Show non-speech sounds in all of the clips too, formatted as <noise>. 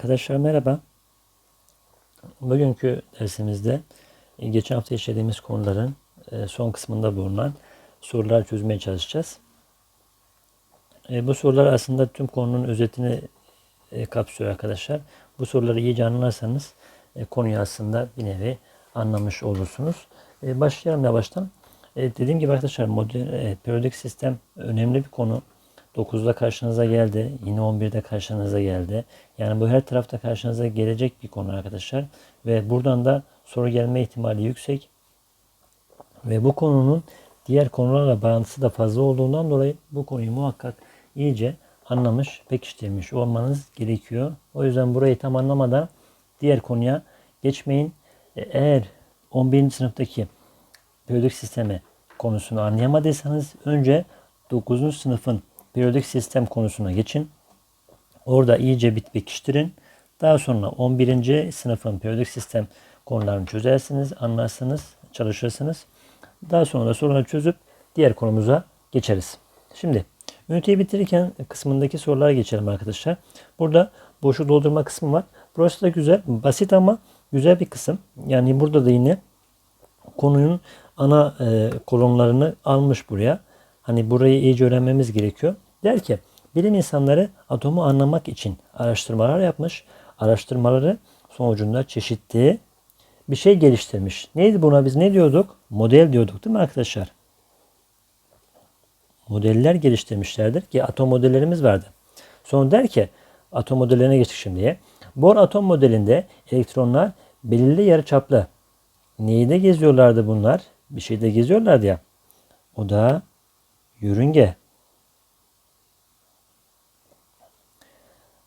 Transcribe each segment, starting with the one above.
Arkadaşlar merhaba. Bugünkü dersimizde e, geçen hafta işlediğimiz konuların e, son kısmında bulunan sorular çözmeye çalışacağız. E, Bu sorular aslında tüm konunun özetini kapsıyor arkadaşlar. Bu soruları iyice anlarsanız konuyu aslında bir nevi anlamış olursunuz. Başlayalım yavaştan. Dediğim gibi arkadaşlar model, e, periyodik sistem önemli bir konu. 9'da karşınıza geldi. Yine 11'de karşınıza geldi. Yani bu her tarafta karşınıza gelecek bir konu arkadaşlar. Ve buradan da soru gelme ihtimali yüksek. Ve bu konunun diğer konularla bağlantısı da fazla olduğundan dolayı bu konuyu muhakkak iyice anlamış, pekiştirmiş olmanız gerekiyor. O yüzden burayı tam anlamadan diğer konuya geçmeyin. E, Eğer 11. sınıftaki periyodik sistemi konusunu anlayamadıysanız önce 9. sınıfın periyodik sistem konusuna geçin. Orada iyice bit pekiştirin. Daha sonra 11. sınıfın periyodik sistem konularını çözersiniz, anlarsınız, çalışırsınız. Daha sonra da soruları çözüp diğer konumuza geçeriz. Şimdi üniteyi bitirirken kısmındaki sorulara geçelim arkadaşlar. Burada boşluk doldurma kısmı var. Burası da güzel, basit ama güzel bir kısım. Yani burada da yine konunun ana e, kolonlarını almış buraya. Hani burayı iyice öğrenmemiz gerekiyor. Der ki bilim insanları atomu anlamak için araştırmalar yapmış. Araştırmaları sonucunda çeşitli bir şey geliştirmiş. Neydi buna biz ne diyorduk? Model diyorduk değil mi arkadaşlar? Modeller geliştirmişlerdir ki atom modellerimiz vardı. Sonra der ki atom modellerine geçtik şimdiye. Bohr atom modelinde elektronlar belirli yarıçaplı Neyde geziyorlardı bunlar? Bir şeyde geziyorlardı ya. O da yörünge.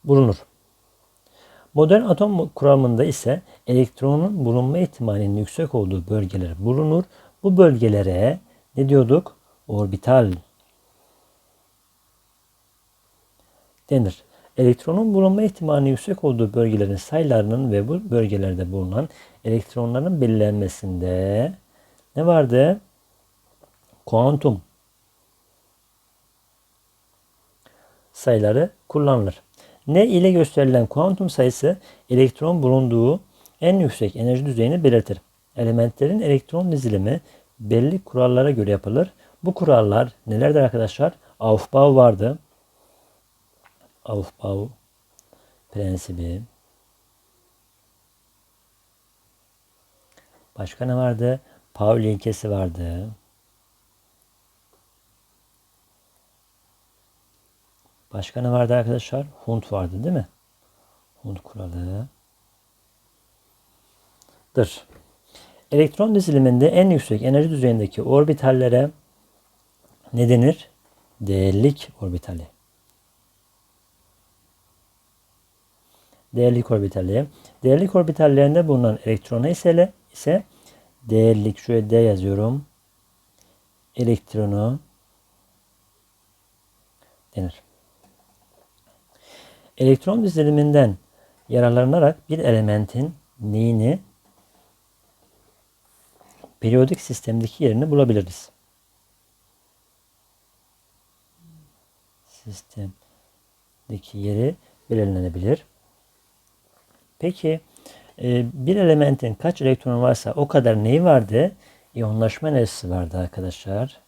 Bulunur. Modern atom kuramında ise elektronun bulunma ihtimalinin yüksek olduğu bölgeler bulunur. Bu bölgelere ne diyorduk? Orbital denir. Elektronun bulunma ihtimalinin yüksek olduğu bölgelerin sayılarının ve bu bölgelerde bulunan elektronların belirlenmesinde ne vardı? Kuantum sayıları kullanılır. Ne ile gösterilen kuantum sayısı elektron bulunduğu en yüksek enerji düzeyini belirtir. Elementlerin elektron dizilimi belli kurallara göre yapılır. Bu kurallar nelerdir arkadaşlar? Aufbau vardı. Aufbau prensibi. Başka ne vardı? Pauli ilkesi vardı. Başka ne vardı arkadaşlar? Hund vardı değil mi? Hund kuralı. Dır. Elektron diziliminde en yüksek enerji düzeyindeki orbitallere ne denir? Değerlik orbitali. Değerlik orbitali. Değerlik orbitallerinde bulunan elektrona ise, ise değerlik şöyle D yazıyorum. Elektronu denir. Elektron diziliminden yararlanarak bir elementin neyini periyodik sistemdeki yerini bulabiliriz. Sistemdeki yeri belirlenebilir. Peki e, bir elementin kaç elektronu varsa o kadar neyi vardı? İyonlaşma enerjisi vardı arkadaşlar.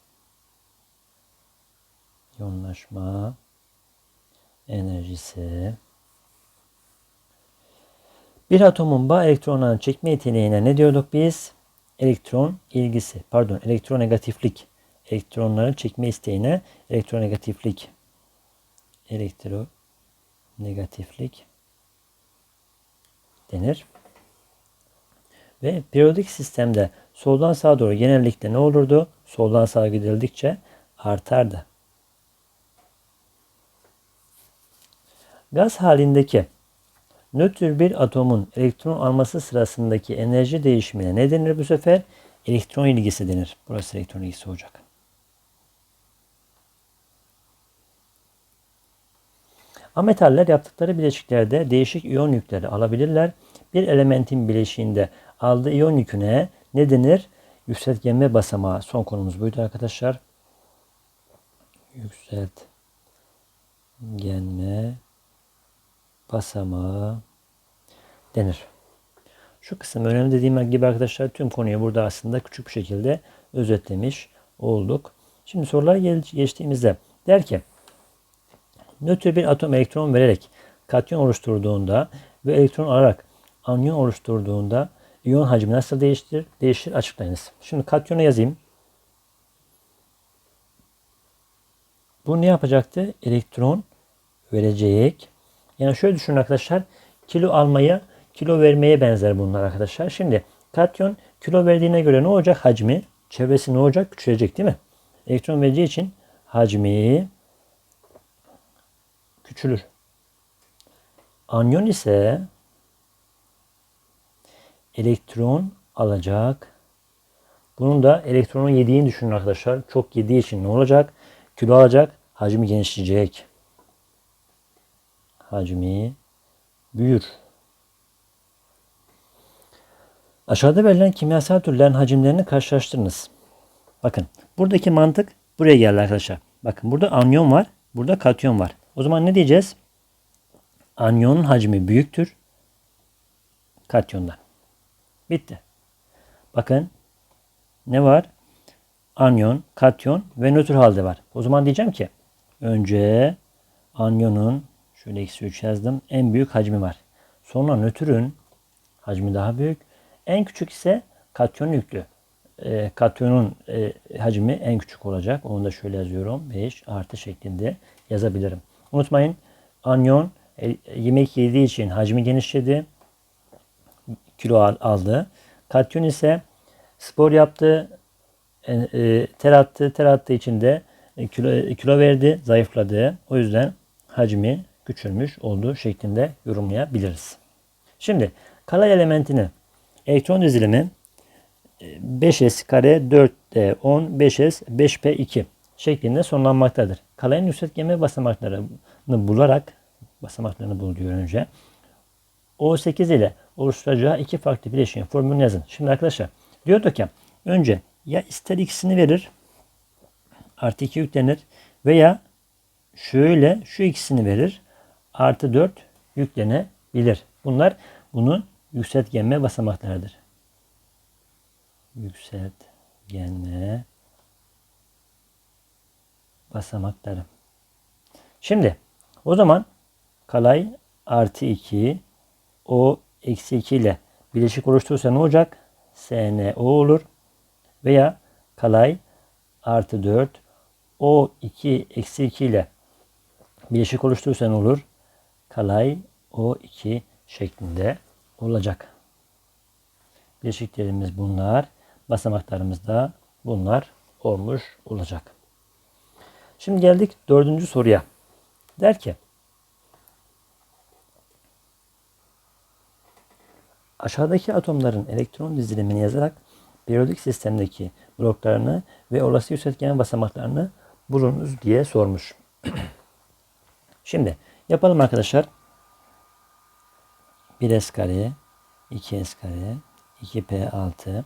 İyonlaşma enerjisi. Bir atomun bağ elektronlarını çekme yeteneğine ne diyorduk biz? Elektron ilgisi, pardon elektronegatiflik. Elektronları çekme isteğine elektronegatiflik. Elektronegatiflik denir. Ve periyodik sistemde soldan sağa doğru genellikle ne olurdu? Soldan sağa gidildikçe artardı. Gaz halindeki nötr bir atomun elektron alması sırasındaki enerji değişimine ne denir bu sefer? Elektron ilgisi denir. Burası elektron ilgisi olacak. Ametaller yaptıkları bileşiklerde değişik iyon yükleri alabilirler. Bir elementin bileşiğinde aldığı iyon yüküne ne denir? Yükseltgenme basamağı. Son konumuz buydu arkadaşlar. Yükseltgenme basamağı denir. Şu kısım önemli dediğim gibi arkadaşlar tüm konuyu burada aslında küçük bir şekilde özetlemiş olduk. Şimdi sorulara geçtiğimizde der ki nötr bir atom elektron vererek katyon oluşturduğunda ve elektron alarak anyon oluşturduğunda iyon hacmi nasıl değiştir? Değişir açıklayınız. Şimdi katyonu yazayım. Bu ne yapacaktı? Elektron verecek. Yani şöyle düşünün arkadaşlar. Kilo almaya, kilo vermeye benzer bunlar arkadaşlar. Şimdi katyon kilo verdiğine göre ne olacak? Hacmi, çevresi ne olacak? Küçülecek değil mi? Elektron vereceği için hacmi küçülür. Anyon ise elektron alacak. Bunun da elektronun yediğini düşünün arkadaşlar. Çok yediği için ne olacak? Kilo alacak, hacmi genişleyecek. Hacmi büyür. Aşağıda verilen kimyasal türlerin hacimlerini karşılaştırınız. Bakın buradaki mantık buraya geldi arkadaşlar. Bakın burada anyon var, burada katyon var. O zaman ne diyeceğiz? Anyonun hacmi büyüktür katyondan. Bitti. Bakın ne var? Anyon, katyon ve nötr halde var. O zaman diyeceğim ki önce anyonun şöyle eksi 3 yazdım. En büyük hacmi var. Sonra nötrün hacmi daha büyük. En küçük ise katyon yüklü. E, katyonun e, hacmi en küçük olacak. Onu da şöyle yazıyorum. 5 artı şeklinde yazabilirim. Unutmayın anyon e, yemek yediği için hacmi genişledi. Kilo al- aldı. Katyon ise spor yaptı, e, e, ter attı, ter attığı için de e, kilo, e, kilo verdi, zayıfladı. O yüzden hacmi küçülmüş olduğu şeklinde yorumlayabiliriz. Şimdi kalay elementini elektron dizilimi e, 5s kare 4d 10 5s 5p2 şeklinde sonlanmaktadır. Kalayın yükseltgeme basamaklarını bularak basamaklarını bul diyor önce. O8 ile oluşturacağı iki farklı bileşiğin formülünü yazın. Şimdi arkadaşlar diyorduk ya önce ya ister ikisini verir artı 2 yüklenir veya şöyle şu ikisini verir artı 4 yüklenebilir. Bunlar bunun yükseltgenme basamaklarıdır. Yükseltgenme basamakları. Şimdi o zaman kalay artı 2 o eksi 2 ile bileşik oluşturursa ne olacak? SNO olur. Veya kalay artı 4 o 2 eksi 2 ile bileşik oluşturursa ne olur? Kalay o 2 şeklinde olacak. Bileşiklerimiz bunlar. Basamaklarımız da bunlar olmuş olacak. Şimdi geldik dördüncü soruya. Der ki aşağıdaki atomların elektron dizilimini yazarak periyodik sistemdeki bloklarını ve olası yükseltgen basamaklarını bulunuz diye sormuş. <clears throat> Şimdi yapalım arkadaşlar. 1s kare, 2s kare, 2p6,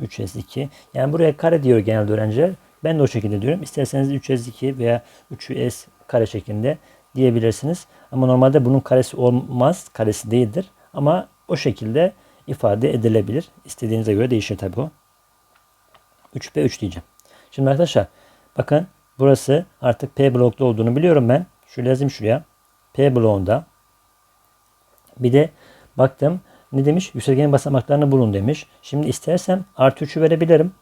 3s2. Yani buraya kare diyor genelde öğrenciler. Ben de o şekilde diyorum. İsterseniz 3s2 veya 3s kare şeklinde diyebilirsiniz. Ama normalde bunun karesi olmaz. Karesi değildir. Ama o şekilde ifade edilebilir. İstediğinize göre değişir tabi bu. 3p3 diyeceğim. Şimdi arkadaşlar bakın burası artık P bloklu olduğunu biliyorum ben. Şöyle yazayım şuraya. P bloğunda bir de baktım ne demiş? Yükselgenin basamaklarını bulun demiş. Şimdi istersem artı 3'ü verebilirim.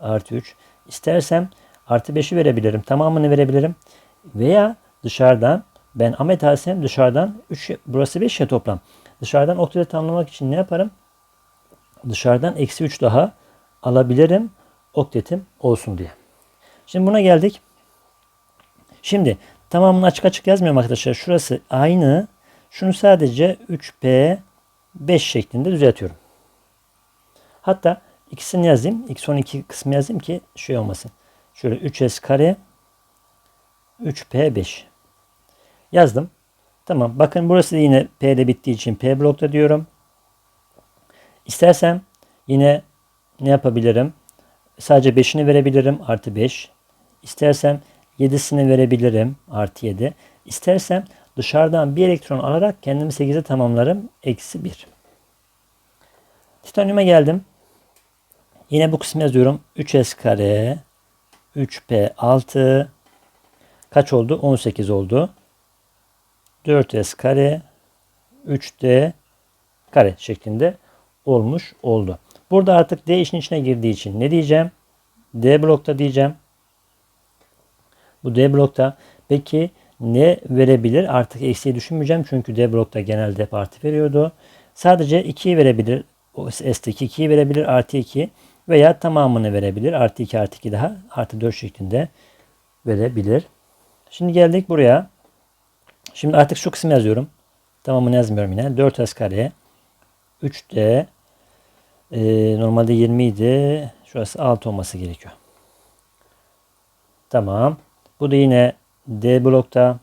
Artı 3. İstersem artı 5'i verebilirim. Tamamını verebilirim. Veya dışarıdan ben Ahmet Hasem dışarıdan 3 burası 5 ya toplam. Dışarıdan oktayı tamamlamak için ne yaparım? Dışarıdan eksi 3 daha alabilirim. Oktetim olsun diye. Şimdi buna geldik. Şimdi tamamını açık açık yazmıyorum arkadaşlar. Şurası aynı. Şunu sadece 3P 5 şeklinde düzeltiyorum. Hatta ikisini yazayım. X12 kısmı yazayım ki şey olmasın. Şöyle 3S kare 3P5 yazdım. Tamam. Bakın burası da yine P ile bittiği için P blokta diyorum. İstersem yine ne yapabilirim? Sadece 5'ini verebilirim. Artı 5. İstersem 7'sini verebilirim. Artı 7. İstersem Dışarıdan bir elektron alarak kendimi 8'e tamamlarım. Eksi 1. Titanyuma geldim. Yine bu kısmı yazıyorum. 3s kare 3p6 kaç oldu? 18 oldu. 4s kare 3d kare şeklinde olmuş oldu. Burada artık d işin içine girdiği için ne diyeceğim? D blokta diyeceğim. Bu D blokta peki ne verebilir? Artık eksiği düşünmeyeceğim. Çünkü D blokta genelde hep artı veriyordu. Sadece 2'yi verebilir. O S'teki 2'yi verebilir. Artı 2 veya tamamını verebilir. Artı 2 artı 2 daha artı 4 şeklinde verebilir. Şimdi geldik buraya. Şimdi artık şu kısmı yazıyorum. Tamamını yazmıyorum yine. 4S kare 3D e, normalde 20 idi. Şurası 6 olması gerekiyor. Tamam. Bu da yine D blokta.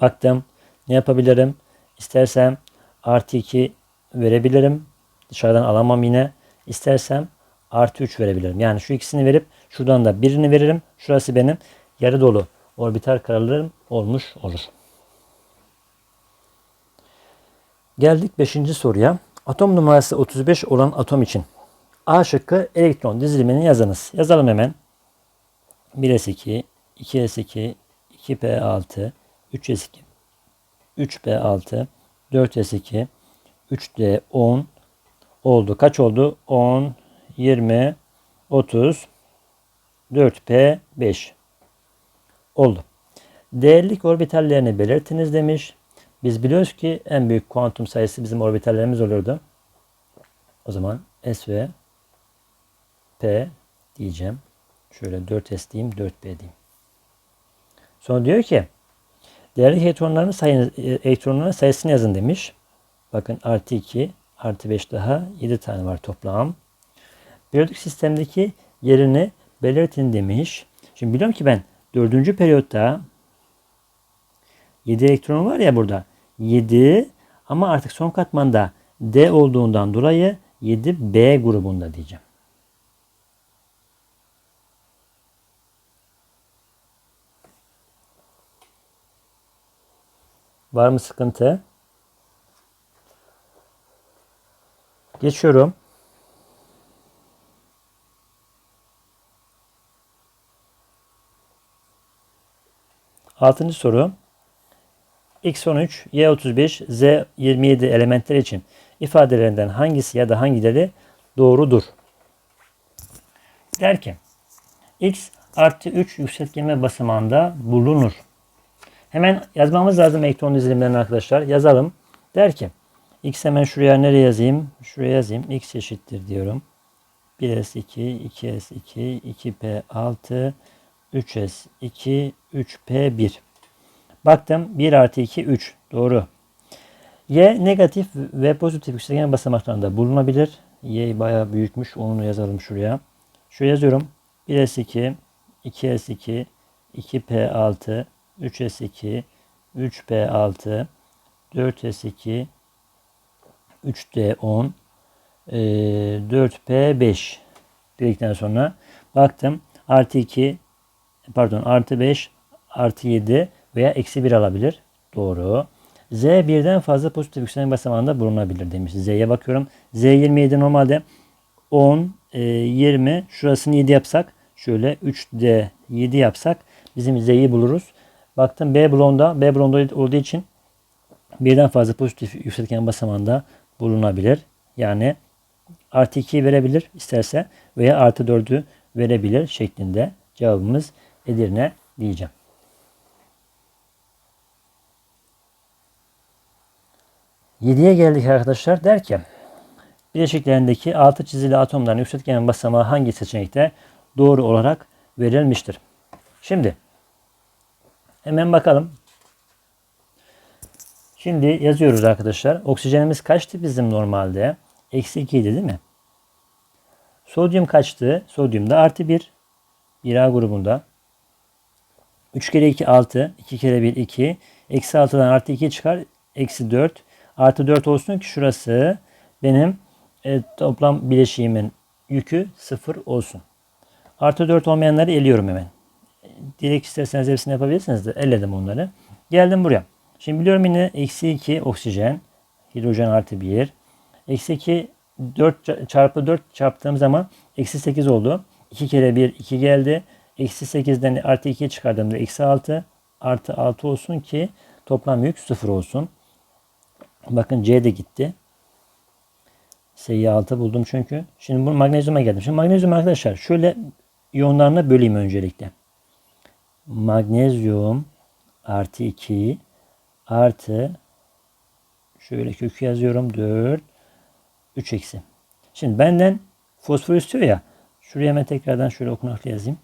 Baktım. Ne yapabilirim? İstersem artı 2 verebilirim. Dışarıdan alamam yine. İstersem artı 3 verebilirim. Yani şu ikisini verip şuradan da birini veririm. Şurası benim yarı dolu orbital kararlarım olmuş olur. Geldik 5. soruya. Atom numarası 35 olan atom için A şıkkı elektron dizilimini yazınız. Yazalım hemen. 1s2, 2s2, 2p6, 3s2, 3p6, 4s2, 3d10 oldu. Kaç oldu? 10, 20, 30, 4p5 oldu. Değerlik orbitallerini belirtiniz demiş. Biz biliyoruz ki en büyük kuantum sayısı bizim orbitallerimiz olurdu. O zaman S ve P diyeceğim. Şöyle 4S diyeyim, 4P diyeyim. Sonra diyor ki değerli elektronların, sayın, elektronların sayısını yazın demiş. Bakın artı 2, artı 5 daha 7 tane var toplam. Periyodik sistemdeki yerini belirtin demiş. Şimdi biliyorum ki ben dördüncü periyotta 7 elektron var ya burada. 7 ama artık son katmanda D olduğundan dolayı 7B grubunda diyeceğim. Var mı sıkıntı? Geçiyorum. Altıncı soru. X13, Y35, Z27 elementler için ifadelerinden hangisi ya da hangileri doğrudur? Der ki X artı 3 yükseltgenme basamağında bulunur. Hemen yazmamız lazım elektron dizilimlerini arkadaşlar. Yazalım. Der ki X hemen şuraya nereye yazayım? Şuraya yazayım. X eşittir diyorum. 1S2, 2S2, 2P6, 3S2, 3P1. Baktım 1 artı 2 3. Doğru. Y negatif ve pozitif yükselgen basamaklarında bulunabilir. Y bayağı büyükmüş. Onu yazalım şuraya. Şuraya yazıyorum. 1S2, 2S2, 2P6, 3S2, 3P6, 4S2, 3D10, 4P5 dedikten sonra baktım artı 2 pardon artı 5 artı 7 veya eksi 1 alabilir. Doğru. Z birden fazla pozitif yükselen basamağında bulunabilir demiş. Z'ye bakıyorum. Z 27 normalde 10, 20 e, şurasını 7 yapsak şöyle 3D 7 yapsak bizim Z'yi buluruz. Baktım B bloğunda B bloğunda olduğu için birden fazla pozitif yükseltgen basamağında bulunabilir. Yani artı 2'yi verebilir isterse veya artı 4'ü verebilir şeklinde cevabımız Edirne diyeceğim. 7'ye geldik arkadaşlar. Der ki bileşiklerindeki altı çizili atomların yükseltgen basamağı hangi seçenekte doğru olarak verilmiştir? Şimdi hemen bakalım. Şimdi yazıyoruz arkadaşlar. Oksijenimiz kaçtı bizim normalde? Eksi 2 idi değil mi? Sodyum kaçtı? Sodyum da artı 1. 1A grubunda. 3 kere 2 6. 2 kere 1 2. Eksi 6'dan artı 2 çıkar. Eksi 4 artı 4 olsun ki şurası benim e, toplam bileşiğimin yükü 0 olsun. Artı 4 olmayanları eliyorum hemen. Direkt isterseniz hepsini yapabilirsiniz de elledim onları. Geldim buraya. Şimdi biliyorum yine eksi 2 oksijen. Hidrojen artı 1. Eksi 2 4 çarpı 4 çarptığım zaman eksi 8 oldu. 2 kere 1 2 geldi. Eksi 8'den artı 2 çıkardığımda eksi 6 artı 6 olsun ki toplam yük 0 olsun. Bakın C de gitti. S'yi 6 buldum çünkü. Şimdi bu magnezyuma geldim. Şimdi magnezyum arkadaşlar şöyle iyonlarına böleyim öncelikle. Magnezyum artı 2 artı şöyle kökü yazıyorum 4 3 eksi. Şimdi benden fosfor istiyor ya. Şuraya hemen tekrardan şöyle okunaklı yazayım.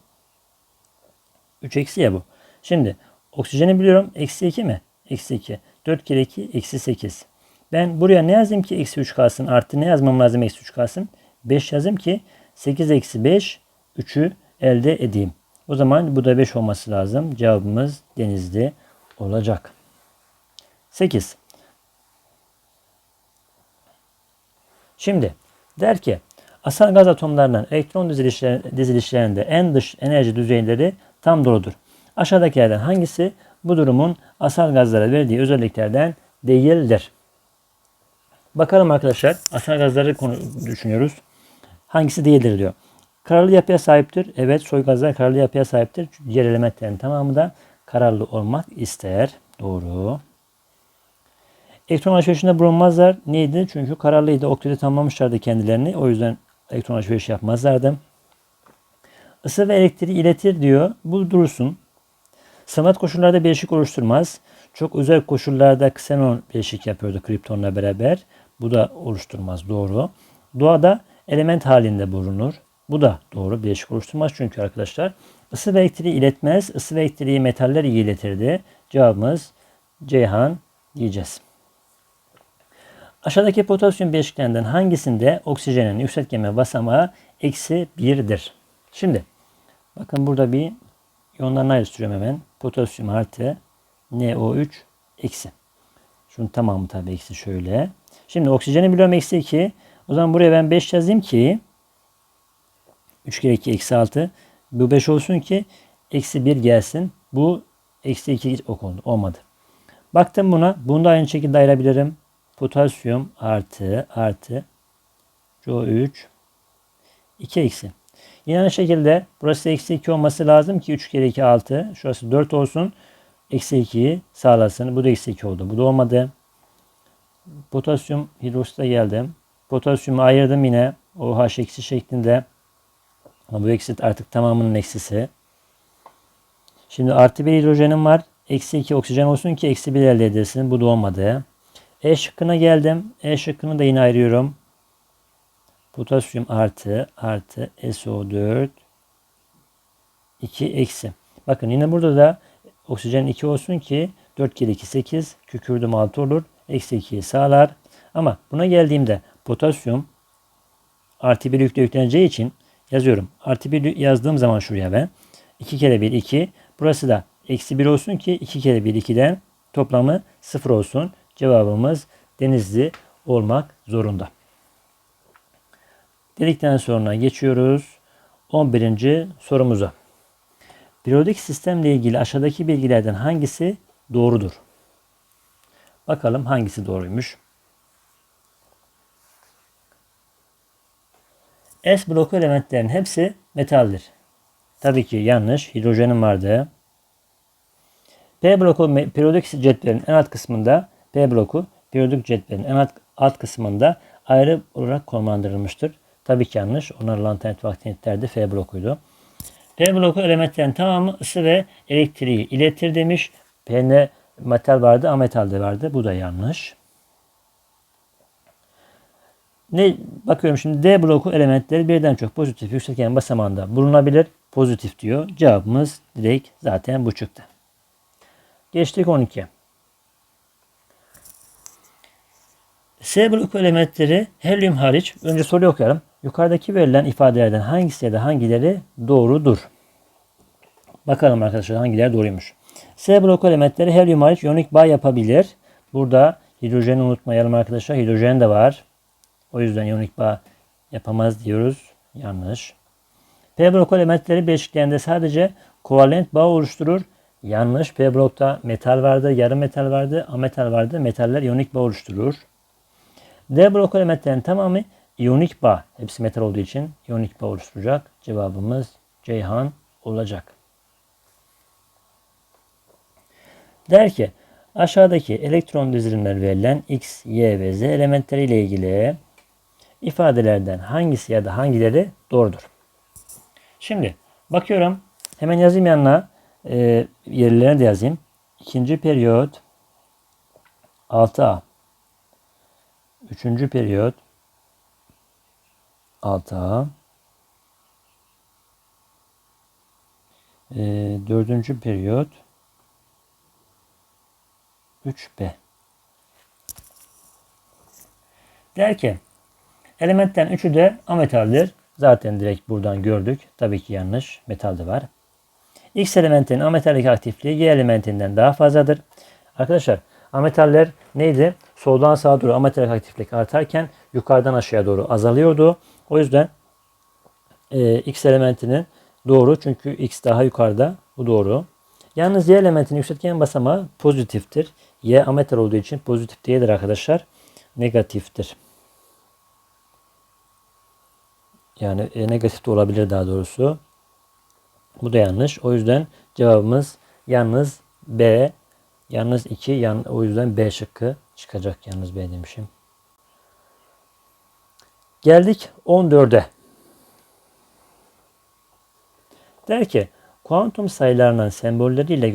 3 eksi ya bu. Şimdi oksijeni biliyorum. Eksi 2 mi? Eksi 2. 4 kere 2 eksi 8. Ben buraya ne yazayım ki eksi 3 kalsın? Artı ne yazmam lazım eksi 3 kalsın? 5 yazayım ki 8 eksi 5 3'ü elde edeyim. O zaman bu da 5 olması lazım. Cevabımız denizli olacak. 8. Şimdi der ki asal gaz atomlarının elektron dizilişler, dizilişlerinde en dış enerji düzeyleri tam doludur. Aşağıdakilerden hangisi bu durumun asal gazlara verdiği özelliklerden değildir? Bakalım arkadaşlar asal gazları konu düşünüyoruz. Hangisi değildir diyor. Kararlı yapıya sahiptir. Evet soy gazlar kararlı yapıya sahiptir. Diğer elementlerin tamamı da kararlı olmak ister. Doğru. Elektron alışverişinde bulunmazlar. Neydi? Çünkü kararlıydı. Oksidi tamamlamışlardı kendilerini. O yüzden elektron alışverişi yapmazlardı. Isı ve elektriği iletir diyor. Bu durursun. Sanat koşullarda bileşik oluşturmaz. Çok özel koşullarda ksenon bileşik yapıyordu kriptonla beraber. Bu da oluşturmaz. Doğru. Doğada element halinde bulunur. Bu da doğru. Bileşik oluşturmaz çünkü arkadaşlar. ısı ve elektriği iletmez. Isı ve elektriği metaller iyi iletirdi. Cevabımız Ceyhan diyeceğiz. Aşağıdaki potasyum bileşiklerinden hangisinde oksijenin yükseltgeme basamağı eksi 1'dir? Şimdi bakın burada bir iyonlarını ayrıştırıyorum hemen. Potasyum artı NO3 eksi. Şunun tamamı tabi eksi şöyle. Şimdi oksijeni biliyorum eksi 2. O zaman buraya ben 5 yazayım ki 3 kere 2 eksi 6. Bu 5 olsun ki eksi 1 gelsin. Bu eksi 2 okundu. Olmadı. Baktım buna. Bunu da aynı şekilde ayırabilirim. Potasyum artı artı CO3 2 eksi. Yine aynı şekilde burası eksi 2 olması lazım ki 3 kere 2 6. Şurası 4 olsun. Eksi 2'yi sağlasın. Bu da eksi 2 oldu. Bu da olmadı. Potasyum hidroksite geldim. Potasyumu ayırdım yine. OH eksi şeklinde. Ama bu eksi artık tamamının eksisi. Şimdi artı bir hidrojenim var. Eksi 2 oksijen olsun ki eksi 1 elde edilsin. Bu da olmadı. E şıkkına geldim. E şıkkını da yine ayırıyorum. Potasyum artı artı SO4 2 eksi. Bakın yine burada da oksijen 2 olsun ki 4 kere 2 8 kükürdüm 6 olur. Eksi 2'yi sağlar. Ama buna geldiğimde potasyum artı 1 yükle yükleneceği için yazıyorum. Artı 1 yazdığım zaman şuraya ben 2 kere 1 2. Burası da eksi 1 olsun ki 2 kere 1 2'den toplamı 0 olsun. Cevabımız denizli olmak zorunda. Dedikten sonra geçiyoruz 11. sorumuza. Periyodik sistemle ilgili aşağıdaki bilgilerden hangisi doğrudur? Bakalım hangisi doğruymuş. S bloku elementlerin hepsi metaldir. Tabii ki yanlış. Hidrojenin vardı. P bloku periyodik cetvelin en alt kısmında P bloku periyodik cetvelin en alt, alt kısmında ayrı olarak konumlandırılmıştır. Tabii ki yanlış. Onlar lantanit ve F blokuydu. P bloku elementlerin tamamı ısı ve elektriği iletir demiş. P'ne metal vardı, ametal de vardı. Bu da yanlış. Ne bakıyorum şimdi D bloku elementleri birden çok pozitif yükseltgen basamağında bulunabilir. Pozitif diyor. Cevabımız direkt zaten bu çıktı. Geçtik 12. S bloku elementleri helyum hariç önce soruyu okuyalım. Yukarıdaki verilen ifadelerden hangisi ya da hangileri doğrudur? Bakalım arkadaşlar hangileri doğruymuş. S bloku elementleri helyum hariç iyonik bağ yapabilir. Burada hidrojeni unutmayalım arkadaşlar. Hidrojen de var. O yüzden iyonik bağ yapamaz diyoruz. Yanlış. P bloku elementleri bileşiklerinde sadece kovalent bağ oluşturur. Yanlış. P blokta metal vardı, yarı metal vardı, ametal vardı. Metaller iyonik bağ oluşturur. D blok elementlerin tamamı iyonik bağ. Hepsi metal olduğu için iyonik bağ oluşturacak. Cevabımız Ceyhan olacak. Der ki aşağıdaki elektron dizilimleri verilen X, Y ve Z elementleri ile ilgili ifadelerden hangisi ya da hangileri doğrudur? Şimdi bakıyorum hemen yazayım yanına e, yerlerine de yazayım. İkinci periyot 6A. Üçüncü periyot 6A. E, dördüncü periyot 3B. Der ki elementten üçü de ametaldir. Zaten direkt buradan gördük. Tabii ki yanlış. Metal de var. X elementinin ametaldeki aktifliği Y elementinden daha fazladır. Arkadaşlar ametaller neydi? Soldan sağa doğru ametalik aktiflik artarken yukarıdan aşağıya doğru azalıyordu. O yüzden e, X elementinin doğru çünkü X daha yukarıda. Bu doğru. Yalnız Y elementinin yükseltgen basamağı pozitiftir. Y ametal olduğu için pozitif değildir arkadaşlar. Negatiftir. Yani e, negatif de olabilir daha doğrusu. Bu da yanlış. O yüzden cevabımız yalnız B. Yalnız 2. Yan, o yüzden B şıkkı çıkacak. Yalnız B demişim. Geldik 14'e. Der ki kuantum sayılarının sembolleriyle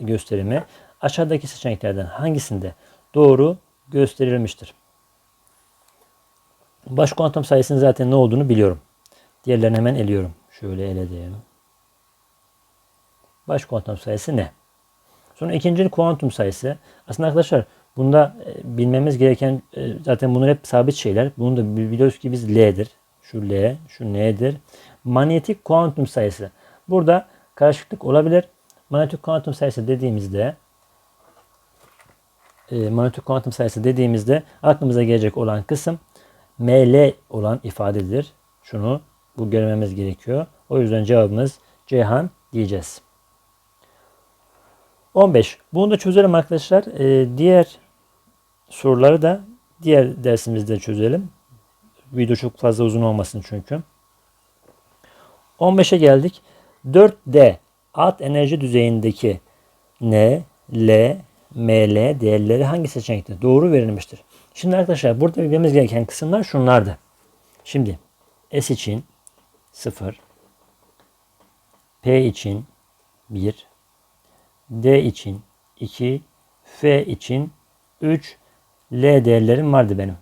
gösterimi aşağıdaki seçeneklerden hangisinde doğru gösterilmiştir? Baş kuantum sayısının zaten ne olduğunu biliyorum. Diğerlerini hemen eliyorum. Şöyle eledim. Baş kuantum sayısı ne? Sonra ikinci kuantum sayısı. Aslında arkadaşlar bunda e, bilmemiz gereken e, zaten bunlar hep sabit şeyler. Bunu da biliyoruz ki biz L'dir. Şu L, şu N'dir. Manyetik kuantum sayısı. Burada karışıklık olabilir. Manyetik kuantum sayısı dediğimizde e, manyetik kuantum sayısı dediğimizde aklımıza gelecek olan kısım ML olan ifadedir. Şunu bu görmemiz gerekiyor. O yüzden cevabımız Ceyhan diyeceğiz. 15. Bunu da çözelim arkadaşlar. Ee, diğer soruları da diğer dersimizde çözelim. Video çok fazla uzun olmasın çünkü. 15'e geldik. 4D alt enerji düzeyindeki N, L, ML değerleri hangi seçenekte doğru verilmiştir? Şimdi arkadaşlar burada bilmemiz gereken kısımlar şunlardı. Şimdi S için 0, P için 1, D için 2, F için 3, L değerlerim vardı benim.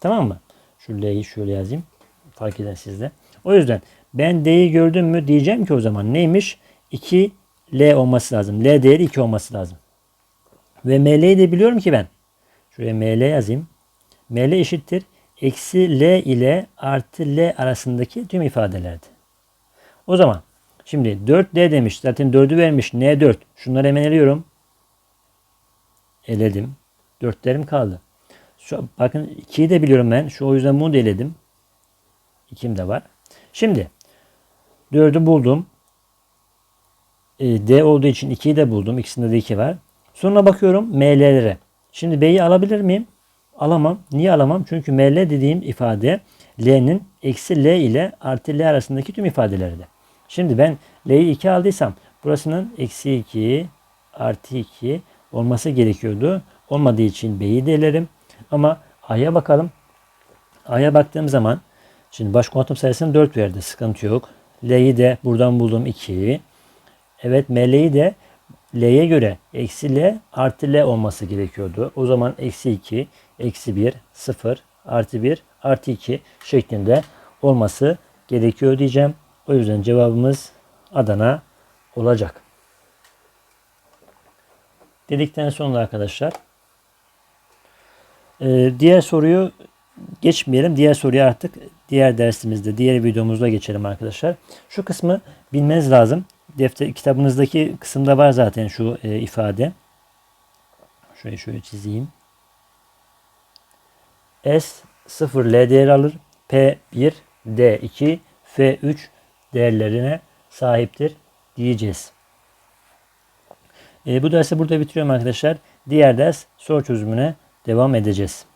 Tamam mı? Şu L'yi şöyle yazayım. Fark eden sizde. O yüzden ben D'yi gördüm mü diyeceğim ki o zaman neymiş? 2 L olması lazım. L değeri 2 olması lazım. Ve ML'yi de biliyorum ki ben. Şuraya ML yazayım. ML eşittir. Eksi L ile artı L arasındaki tüm ifadelerdi. O zaman şimdi 4D demiş. Zaten 4'ü vermiş. N4. Şunları hemen eliyorum. Eledim. 4'lerim kaldı. Şu, bakın 2'yi de biliyorum ben. Şu o yüzden bunu da eledim. 2'm de var. Şimdi 4'ü buldum. E, D olduğu için 2'yi de buldum. İkisinde de 2 var. Sonra bakıyorum ML'lere. Şimdi B'yi alabilir miyim? Alamam. Niye alamam? Çünkü ML dediğim ifade L'nin eksi L ile artı L arasındaki tüm ifadelerdi. Şimdi ben L'yi 2 aldıysam burasının eksi 2 artı 2 olması gerekiyordu. Olmadığı için B'yi de elerim. Ama A'ya bakalım. A'ya baktığım zaman şimdi baş kuantum sayısını 4 verdi. Sıkıntı yok. L'yi de buradan buldum 2. Evet ML'yi de L'ye göre eksi L artı L olması gerekiyordu. O zaman eksi 2, eksi 1, 0, artı 1, artı 2 şeklinde olması gerekiyor diyeceğim. O yüzden cevabımız Adana olacak. Dedikten sonra arkadaşlar e, diğer soruyu geçmeyelim. Diğer soruyu artık diğer dersimizde, diğer videomuzda geçelim arkadaşlar. Şu kısmı bilmeniz lazım defter kitabınızdaki kısımda var zaten şu e, ifade. Şöyle şöyle çizeyim. S 0 L değer alır. P 1 D 2 F 3 değerlerine sahiptir diyeceğiz. E, bu dersi burada bitiriyorum arkadaşlar. Diğer ders soru çözümüne devam edeceğiz.